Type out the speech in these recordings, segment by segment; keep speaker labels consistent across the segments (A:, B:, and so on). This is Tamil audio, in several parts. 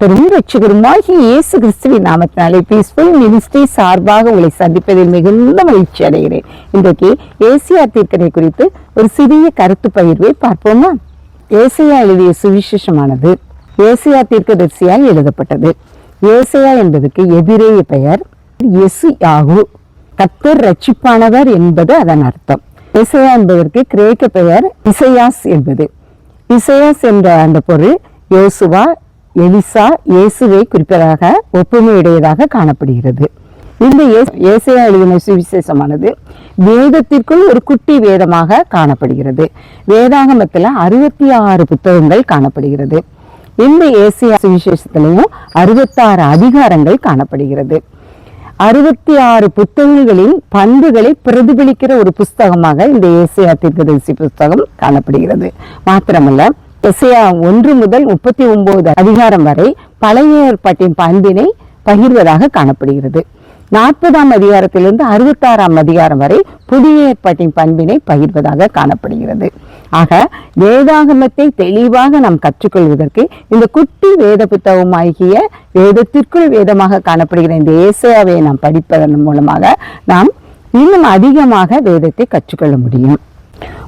A: பெரும் ரட்சகருமாகி இயேசு கிறிஸ்துவின் நாமத்தினாலே பீஸ்ஃபுல் மினிஸ்ட்ரி சார்பாக உங்களை சந்திப்பதில் மிகுந்த மகிழ்ச்சி அடைகிறேன். இன்றைக்கு ஏசியா தீர்க்கனை குறித்து ஒரு சிறிய கருத்து பகிர்வை பார்ப்போமா? ஏசியா எழுதிய சுவிசேஷமானது ஏசியா தீர்க்கதரிசியால் எழுதப்பட்டது. ஏசியா என்பதற்கு எதிரேய பெயர் எசு யாகு கத்தர் ரட்சிப்பானவர் என்பது அதன் அர்த்தம். இசையா என்பதற்கு கிரேக்க பெயர் இசையாஸ் என்பது. இசையாஸ் என்ற அந்த பொருள் யோசுவா எலிசா இயேசுவை குறிப்பதாக ஒப்புமையுடையதாக காணப்படுகிறது. இந்த ஏசையா எழுதின சுவிசேஷமானது வேதத்திற்குள் ஒரு குட்டி வேதமாக காணப்படுகிறது. வேதாகமத்தில் அறுபத்தி ஆறு புத்தகங்கள் காணப்படுகிறது. இந்த ஏசியா சுவிசேஷத்திலையும் அறுபத்தாறு அதிகாரங்கள் காணப்படுகிறது. அறுபத்தி ஆறு புத்தகங்களின் பண்புகளை பிரதிபலிக்கிற ஒரு புஸ்தகமாக இந்த ஏசியா தீர்க்கதரிசி புஸ்தகம் காணப்படுகிறது. மாத்திரமல்ல எஸ்ஐயா ஒன்று முதல் முப்பத்தி ஒன்பது அதிகாரம் வரை பழைய ஏற்பாட்டின் பண்பினை பகிர்வதாக காணப்படுகிறது. நாற்பதாம் அதிகாரத்திலிருந்து அறுபத்தாறாம் அதிகாரம் வரை புதிய ஏற்பாட்டின் பண்பினை பகிர்வதாக காணப்படுகிறது. ஆக வேதாகமத்தை தெளிவாக நாம் கற்றுக்கொள்வதற்கு இந்த குட்டி வேத புத்தகம் ஆகிய வேதத்திற்குள் வேதமாக காணப்படுகிற இந்த ஏசையாவை நாம் படிப்பதன் மூலமாக நாம் இன்னும் அதிகமாக வேதத்தை கற்றுக்கொள்ள முடியும்.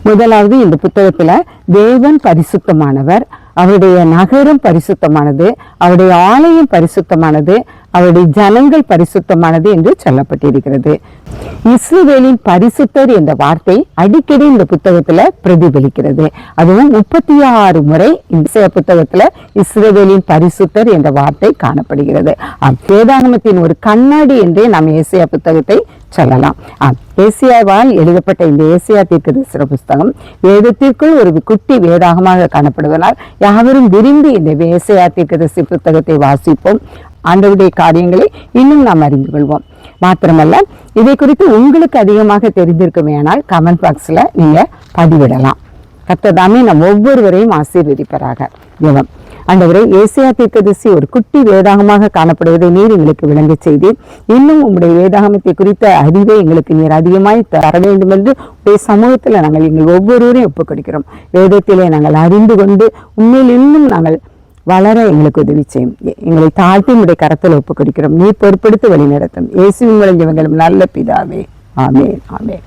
A: முதலாவது இந்த புத்தகத்தில் தேவன் பரிசுத்தமானவர் அவருடைய நகரம் பரிசுத்தமானது அவருடைய ஆலயம் பரிசுத்தமானது அவருடைய ஜனங்கள் பரிசுத்தமானது என்று சொல்லப்பட்டிருக்கிறது. இஸ்ரேலின் பரிசுத்தர் என்ற வார்த்தை அடிக்கடி இந்த புத்தகத்துல பிரதிபலிக்கிறது. அதுவும் முப்பத்தி ஆறு முறை இந்த புத்தகத்துல இஸ்ரேவேலின் பரிசுத்தர் என்ற வார்த்தை காணப்படுகிறது. வேதாகமத்தின் ஒரு கண்ணாடி என்றே நாம் ஏசியா புத்தகத்தை சொல்லலாம். ஏசியாவால் எழுதப்பட்ட இந்த ஏசியா தீர்க்கதரிசன புஸ்தகம் வேதத்திற்குள் ஒரு குட்டி வேதாகமாக காணப்படுவதால் யாவரும் விரும்பி இந்த ஏசியா தீர்க்கதரிசி புத்தகத்தை வாசிப்போம். ஆண்டவருடைய காரியங்களை இன்னும் நாம் அறிந்து கொள்வோம். மாத்திரமல்ல இதை குறித்து உங்களுக்கு அதிகமாக தெரிந்திருக்குமேனால் கமெண்ட் பாக்ஸ்ல நீங்க பதிவிடலாம். கத்ததாமே நம் ஒவ்வொருவரையும் ஆசீர்வதிப்பராக. ஜெபம் ஆண்டவரே ஏசியா தீர்க்கதரிசி ஒரு குட்டி வேதாகமாக காணப்படுவதை நீர் எங்களுக்கு விளங்க செய்து இன்னும் உங்களுடைய வேதாகமத்தை குறித்த அறிவை எங்களுக்கு நீர் அதிகமாய் தர வேண்டும் என்று உடைய சமூகத்தில் நாங்கள் எங்கள் ஒவ்வொருவரையும் ஒப்புக் கொடுக்கிறோம் வேதத்திலே நாங்கள் அறிந்து கொண்டு உண்மையில் இன்னும் நாங்கள் வளர எங்களுக்கு உதவி செய்யும் எங்களை தாழ்த்தி உங்களுடைய கரத்தில் ஒப்புக் கொடுக்கிறோம் நீ பொறுப்படுத்தி வழி நடத்தும் இயேசு மூலம் இவங்களும் நல்ல பிதாவே ஆமென் ஆமென்